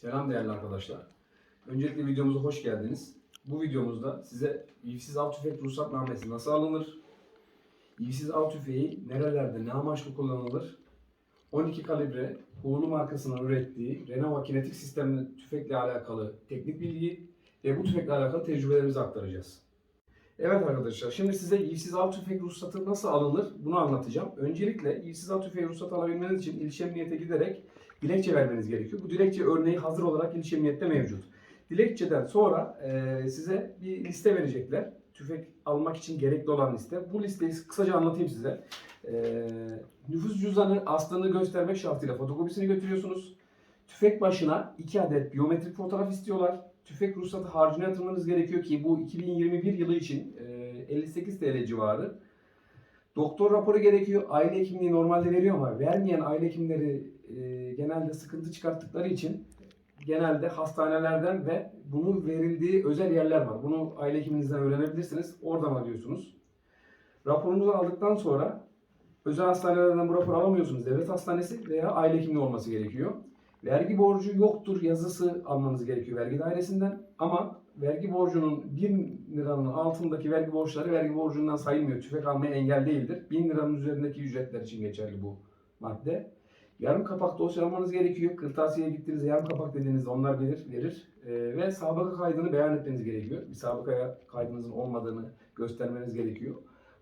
Selam değerli arkadaşlar. Öncelikle videomuza hoş geldiniz. Bu videomuzda size ivsiz av tüfek ruhsatnamesi nasıl alınır? İvsiz av tüfeği nerelerde ne amaçlı kullanılır? 12 kalibre Huğulu markasının ürettiği Renova kinetik sistemli tüfekle alakalı teknik bilgi ve bu tüfekle alakalı tecrübelerimizi aktaracağız. Evet arkadaşlar şimdi size ivsiz av tüfek ruhsatı nasıl alınır bunu anlatacağım. Öncelikle ivsiz av tüfeği ruhsatı alabilmeniz için ilçe emniyete giderek dilekçe vermeniz gerekiyor. Bu dilekçe örneği hazır olarak ilçe mevcut. Dilekçeden sonra e, size bir liste verecekler. Tüfek almak için gerekli olan liste. Bu listeyi kısaca anlatayım size. E, nüfus cüzdanı aslını göstermek şartıyla fotokopisini götürüyorsunuz. Tüfek başına 2 adet biyometrik fotoğraf istiyorlar. Tüfek ruhsatı harcına yatırmanız gerekiyor ki bu 2021 yılı için e, 58 TL civarı. Doktor raporu gerekiyor. Aile hekimliği normalde veriyor ama vermeyen aile hekimleri e, genelde sıkıntı çıkarttıkları için genelde hastanelerden ve bunun verildiği özel yerler var. Bunu aile hekiminizden öğrenebilirsiniz. Oradan alıyorsunuz. Raporunuzu aldıktan sonra özel hastanelerden bu raporu alamıyorsunuz. Devlet hastanesi veya aile hekimliği olması gerekiyor. Vergi borcu yoktur yazısı almanız gerekiyor vergi dairesinden. Ama vergi borcunun 1000 liranın altındaki vergi borçları vergi borcundan sayılmıyor. Tüfek almaya engel değildir. 1000 liranın üzerindeki ücretler için geçerli bu madde. Yarım kapak dosyalamanız gerekiyor. Kırtasiye'ye gittiğinizde yarım kapak dediğinizde onlar verir. verir. Ee, ve sabıka kaydını beyan etmeniz gerekiyor. Bir sabıkaya kaydınızın olmadığını göstermeniz gerekiyor.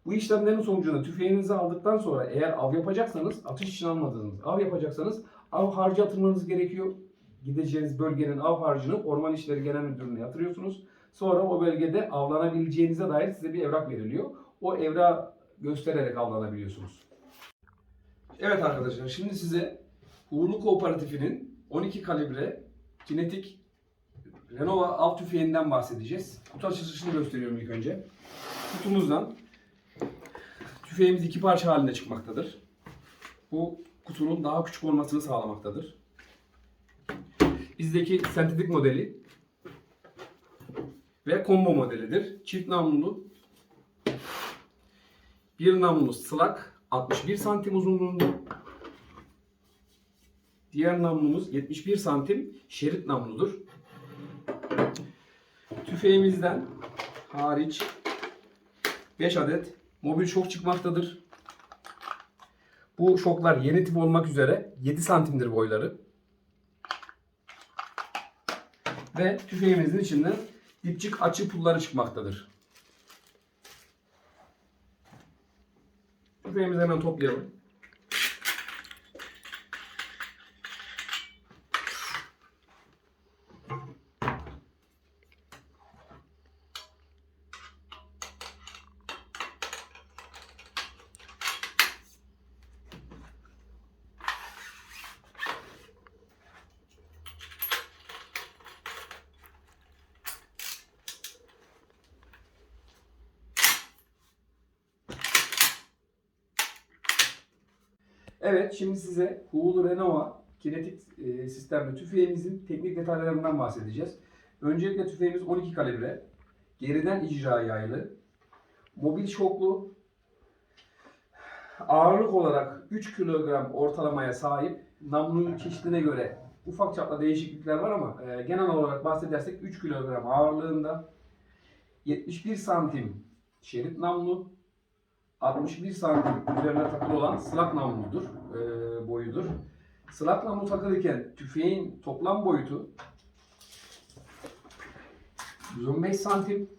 Bu işlemlerin sonucunda tüfeğinizi aldıktan sonra eğer av yapacaksanız, atış için almadığınız av yapacaksanız av harcı yatırmanız gerekiyor. Gideceğiniz bölgenin av harcını Orman İşleri Genel Müdürlüğü'ne yatırıyorsunuz. Sonra o bölgede avlanabileceğinize dair size bir evrak veriliyor. O evrağı göstererek avlanabiliyorsunuz. Evet arkadaşlar şimdi size Uğurlu Kooperatifi'nin 12 kalibre kinetik Renova av tüfeğinden bahsedeceğiz. Kutu açılışını gösteriyorum ilk önce. Kutumuzdan tüfeğimiz iki parça halinde çıkmaktadır. Bu kutunun daha küçük olmasını sağlamaktadır. Bizdeki sentetik modeli ve combo modelidir. Çift namlulu bir namlulu slak 61 santim uzunluğunda. Diğer namlumuz 71 santim şerit namludur. Tüfeğimizden hariç 5 adet mobil şok çıkmaktadır. Bu şoklar yeni tip olmak üzere 7 santimdir boyları. Ve tüfeğimizin içinden dipçik açı pulları çıkmaktadır. Tüfeğimizi hemen toplayalım. Evet, şimdi size Huğul Renova kinetik e, sistemli tüfeğimizin teknik detaylarından bahsedeceğiz. Öncelikle tüfeğimiz 12 kalibre, geriden icra yaylı, mobil şoklu, ağırlık olarak 3 kilogram ortalamaya sahip, namlunun çeşidine göre ufak çapta değişiklikler var ama e, genel olarak bahsedersek 3 kilogram ağırlığında, 71 santim şerit namlu, 61 santim üzerine takılı olan slak namludur, e, boyudur. Slak namlu takılırken tüfeğin toplam boyutu 115 santim.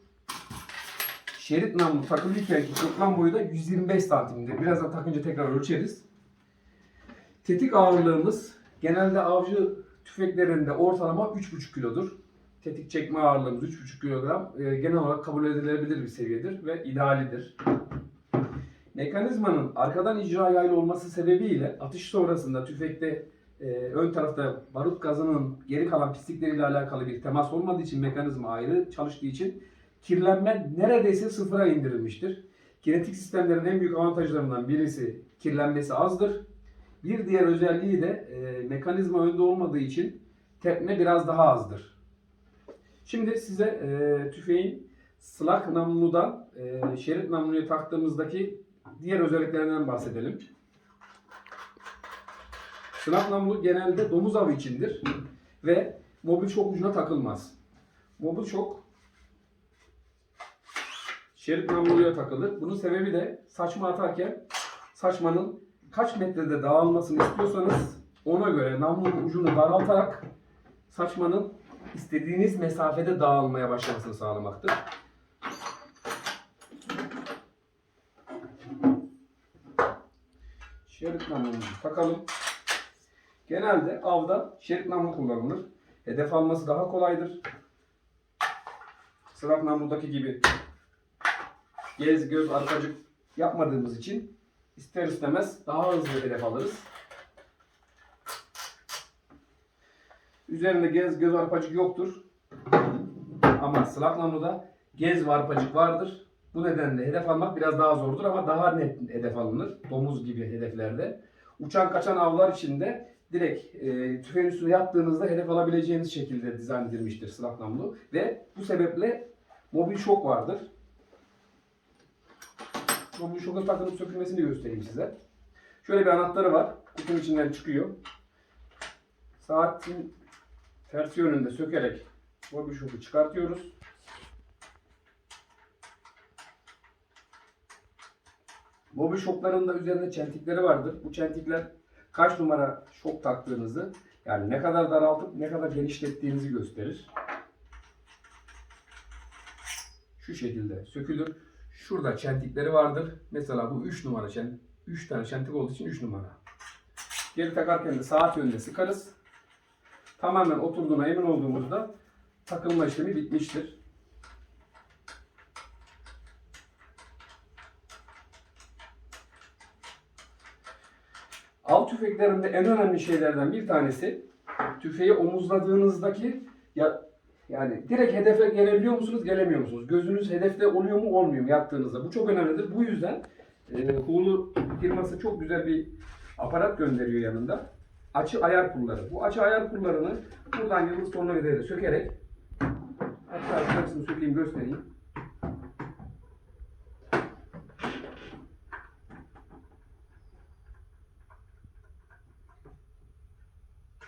Şerit namlu takılırken toplam boyu da 125 santimdir. Birazdan takınca tekrar ölçeriz. Tetik ağırlığımız genelde avcı tüfeklerinde ortalama 3,5 kilodur. Tetik çekme ağırlığımız 3,5 kilogram. E, genel olarak kabul edilebilir bir seviyedir ve idealidir. Mekanizmanın arkadan icra yaylı olması sebebiyle atış sonrasında tüfekte e, ön tarafta barut gazının geri kalan pislikleriyle alakalı bir temas olmadığı için mekanizma ayrı çalıştığı için kirlenme neredeyse sıfıra indirilmiştir. Kinetik sistemlerin en büyük avantajlarından birisi kirlenmesi azdır. Bir diğer özelliği de e, mekanizma önde olmadığı için tepme biraz daha azdır. Şimdi size e, tüfeğin slak namludan e, şerit namluya taktığımızdaki diğer özelliklerinden bahsedelim. Slak namlu genelde domuz avı içindir ve mobil şok ucuna takılmaz. Mobil şok şerit namluya takılır. Bunun sebebi de saçma atarken saçmanın kaç metrede dağılmasını istiyorsanız ona göre namlunun ucunu daraltarak saçmanın istediğiniz mesafede dağılmaya başlamasını sağlamaktır. Şerit namlumuzu takalım. Genelde avda şerit namlu kullanılır. Hedef alması daha kolaydır. Sırat namludaki gibi gez göz arkacık yapmadığımız için ister istemez daha hızlı hedef alırız. Üzerinde gez göz arpacık yoktur. Ama sırak namluda gez ve arpacık vardır. Bu nedenle hedef almak biraz daha zordur ama daha net hedef alınır. Domuz gibi hedeflerde. Uçan kaçan avlar için de direkt e, tüfeğin üstüne yattığınızda hedef alabileceğiniz şekilde dizayn edilmiştir sırak namlu. Ve bu sebeple mobil şok vardır. Mobil şokun takılıp sökülmesini göstereyim size. Şöyle bir anahtarı var. Kutunun içinden çıkıyor. Saatin ters yönünde sökerek mobil şoku çıkartıyoruz. Mobil şokların da üzerinde çentikleri vardır. Bu çentikler kaç numara şok taktığınızı yani ne kadar daraltıp ne kadar genişlettiğinizi gösterir. Şu şekilde sökülür. Şurada çentikleri vardır. Mesela bu 3 numara çentik. 3 tane çentik olduğu için 3 numara. Geri takarken de saat yönünde sıkarız. Tamamen oturduğuna emin olduğumuzda takılma işlemi bitmiştir. Av tüfeklerinde en önemli şeylerden bir tanesi tüfeği omuzladığınızdaki ya yani direkt hedefe gelebiliyor musunuz, gelemiyor musunuz? Gözünüz hedefte oluyor mu, olmuyor mu yattığınızda? Bu çok önemlidir. Bu yüzden e, Hulu firması çok güzel bir aparat gönderiyor yanında. Açı ayar pulları. Bu açı ayar pullarını buradan yıldız tornavidayla sökerek hatta şurasını sökeyim göstereyim.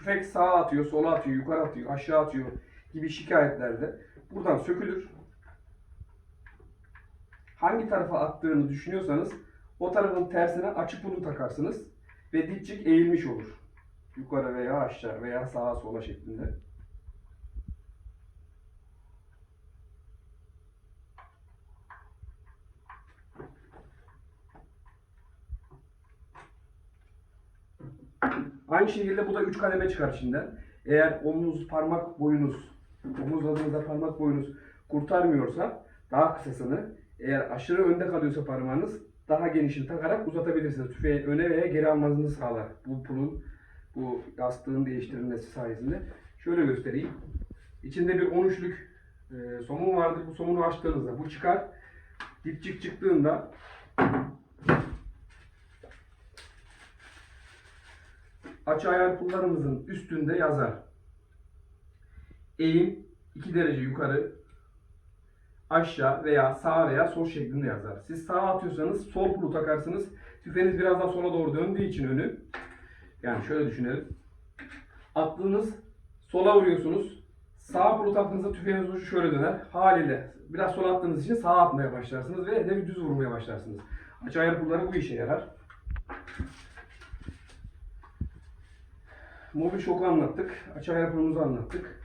Tüfek sağa atıyor, sola atıyor, yukarı atıyor, aşağı atıyor gibi şikayetlerde buradan sökülür. Hangi tarafa attığını düşünüyorsanız o tarafın tersine açık bunu takarsınız ve dipçik eğilmiş olur. Yukarı veya aşağı veya sağa sola şeklinde. Aynı şekilde bu da 3 kademe çıkar içinden. Eğer omuz parmak boyunuz, omuzladığınızda parmak boyunuz kurtarmıyorsa daha kısasını, eğer aşırı önde kalıyorsa parmağınız daha genişini takarak uzatabilirsiniz. Tüfeği öne veya geri almanızı sağlar. Bu pulun, bu yastığın değiştirilmesi sayesinde. Şöyle göstereyim. İçinde bir 13'lük e, somun vardır. Bu somunu açtığınızda bu çıkar. Dipçik çıktığında açı ayar pullarımızın üstünde yazar. Eğim 2 derece yukarı, aşağı veya sağ veya sol şeklinde yazar. Siz sağa atıyorsanız sol pulu takarsınız. Tüfeğiniz biraz daha sola doğru döndüğü için önü. Yani şöyle düşünelim. Attığınız sola vuruyorsunuz. Sağ pulu taktığınızda tüfeğiniz ucu şöyle döner. Haliyle biraz sola attığınız için sağa atmaya başlarsınız ve hedefi düz vurmaya başlarsınız. Açı ayar pulları bu işe yarar. Mobil şoku anlattık. Açı ayar pulumuzu anlattık.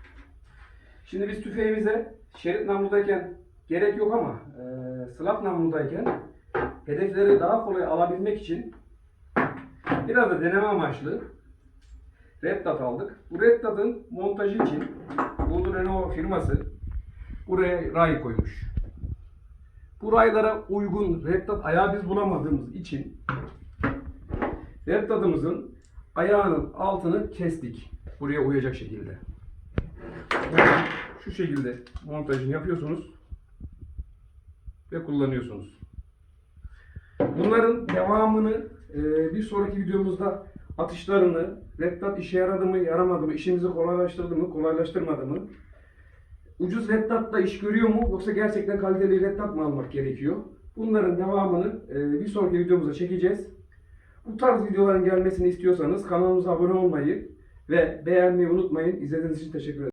Şimdi biz tüfeğimize şerit namludayken gerek yok ama e, slap namludayken hedefleri daha kolay alabilmek için biraz da deneme amaçlı Red Dot aldık. Bu Red Dot'ın montajı için Bolu Renault firması buraya ray koymuş. Bu raylara uygun Red Dot ayağı biz bulamadığımız için Red Dot'ımızın ayağının altını kestik. Buraya uyacak şekilde. Yani şu şekilde montajını yapıyorsunuz ve kullanıyorsunuz. Bunların devamını e, bir sonraki videomuzda atışlarını, Red Dot işe yaradı mı, yaramadı mı, işimizi kolaylaştırdı mı, kolaylaştırmadı mı, ucuz Red Dot'la iş görüyor mu yoksa gerçekten kaliteli Red Dot mı almak gerekiyor? Bunların devamını e, bir sonraki videomuzda çekeceğiz. Bu tarz videoların gelmesini istiyorsanız kanalımıza abone olmayı ve beğenmeyi unutmayın. İzlediğiniz için teşekkür ederim.